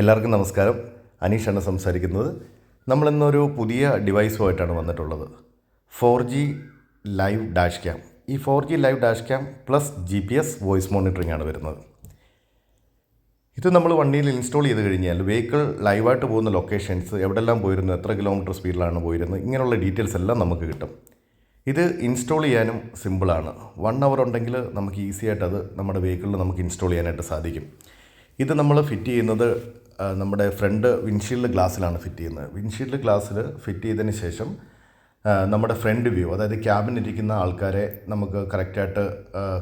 എല്ലാവർക്കും നമസ്കാരം. അനീഷാണ് സംസാരിക്കുന്നത്. നമ്മളിന്നൊരു പുതിയ ഡിവൈസുമായിട്ടാണ് വന്നിട്ടുള്ളത്. Four G live dash cam ഈ four G live dash cam plus G P S voice monitoring ആണ് വരുന്നത്. ഇത് നമ്മൾ വണ്ടിയിൽ ഇൻസ്റ്റാൾ ചെയ്ത് കഴിഞ്ഞാൽ വെഹിക്കിൾ ലൈവായിട്ട് പോകുന്ന ലൊക്കേഷൻസ് എവിടെല്ലാം പോയിരുന്നു എത്ര കിലോമീറ്റർ സ്പീഡിലാണ് പോയിരുന്നത് ഇങ്ങനെയുള്ള ഡീറ്റെയിൽസ് എല്ലാം നമുക്ക് കിട്ടും. ഇത് ഇൻസ്റ്റാൾ ചെയ്യാനും സിമ്പിളാണ് വൺ അവർ ഉണ്ടെങ്കിൽ നമുക്ക് ഈസി ആയിട്ട് അത് നമ്മുടെ വെഹിക്കിളിൽ നമുക്ക് ഇൻസ്റ്റാൾ ചെയ്യാനായിട്ട് സാധിക്കും. ഇത് നമ്മൾ ഫിറ്റ് ചെയ്യുന്നത് നമ്മുടെ ഫ്രണ്ട് വിൻഷീൽഡ് ഗ്ലാസ്സിലാണ് ഫിറ്റ് ചെയ്യുന്നത്. വിൻഷീൽഡ് ഗ്ലാസ്സിൽ ഫിറ്റ് ചെയ്തതിന് ശേഷം നമ്മുടെ ഫ്രണ്ട് വ്യൂ അതായത് ക്യാബിനിരിക്കുന്ന ആൾക്കാരെ നമുക്ക് കറക്റ്റായിട്ട്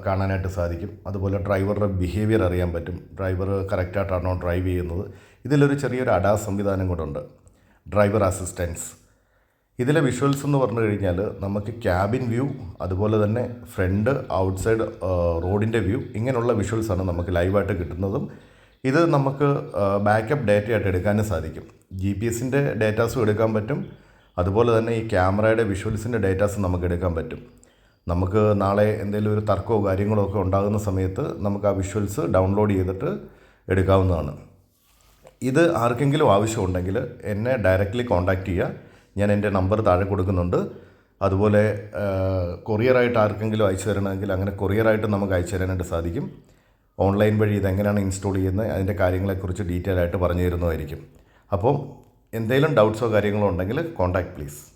കാണാനായിട്ട് സാധിക്കും. അതുപോലെ ഡ്രൈവറുടെ ബിഹേവിയർ അറിയാൻ പറ്റും. ഡ്രൈവർ കറക്റ്റായിട്ടാണോ ഡ്രൈവ് ചെയ്യുന്നത്. ഇതിലൊരു ചെറിയൊരു അഡാ സംവിധാനം കൂടെ ഡ്രൈവർ അസിസ്റ്റൻസ് ഇതിലെ വിഷ്വൽസ് എന്ന് പറഞ്ഞു കഴിഞ്ഞാൽ നമുക്ക് ക്യാബിൻ വ്യൂ അതുപോലെ തന്നെ ഫ്രണ്ട് ഔട്ട്സൈഡ് റോഡിന്റെ വ്യൂ ഇങ്ങനെയുള്ള വിഷ്വൽസാണ് നമുക്ക് ലൈവായിട്ട് കിട്ടുന്നതും ഇത് നമുക്ക് ബാക്കപ്പ് ഡേറ്റയായിട്ട് എടുക്കാനും സാധിക്കും. ജി പി എസിന്റെ ഡേറ്റാസും എടുക്കാൻ പറ്റും. അതുപോലെ തന്നെ ഈ ക്യാമറയുടെ വിഷ്വൽസിന്റെ ഡേറ്റാസും നമുക്ക് എടുക്കാൻ പറ്റും. നമുക്ക് നാളെ എന്തെങ്കിലും ഒരു തർക്കമോ കാര്യങ്ങളോ ഒക്കെ ഉണ്ടാകുന്ന സമയത്ത് നമുക്ക് ആ വിഷ്വൽസ് ഡൗൺലോഡ് ചെയ്തിട്ട് എടുക്കാവുന്നതാണ്. ഇത് ആർക്കെങ്കിലും ആവശ്യമുണ്ടെങ്കിൽ എന്നെ ഡയറക്റ്റ്ലി കോൺടാക്റ്റ് ചെയ്യുക. ഞാൻ എന്റെ നമ്പർ താഴെ കൊടുക്കുന്നുണ്ട്. അതുപോലെ കൊറിയറായിട്ട് ആർക്കെങ്കിലും അയച്ചു തരണമെങ്കിൽ അങ്ങനെ കൊറിയറായിട്ട് നമുക്ക് അയച്ചു തരാനായിട്ട് സാധിക്കും. ഓൺലൈൻ വഴി ഇതെങ്ങനെയാണ് ഇൻസ്റ്റാൾ ചെയ്യുന്നത് അതിന്റെ കാര്യങ്ങളെക്കുറിച്ച് ഡീറ്റെയിൽ ആയിട്ട് പറഞ്ഞു തരുന്നതായിരിക്കും. അപ്പോൾ എന്തെങ്കിലും ഡൗട്ട്സോ കാര്യങ്ങളോ ഉണ്ടെങ്കിൽ കോൺടാക്ട് പ്ലീസ്.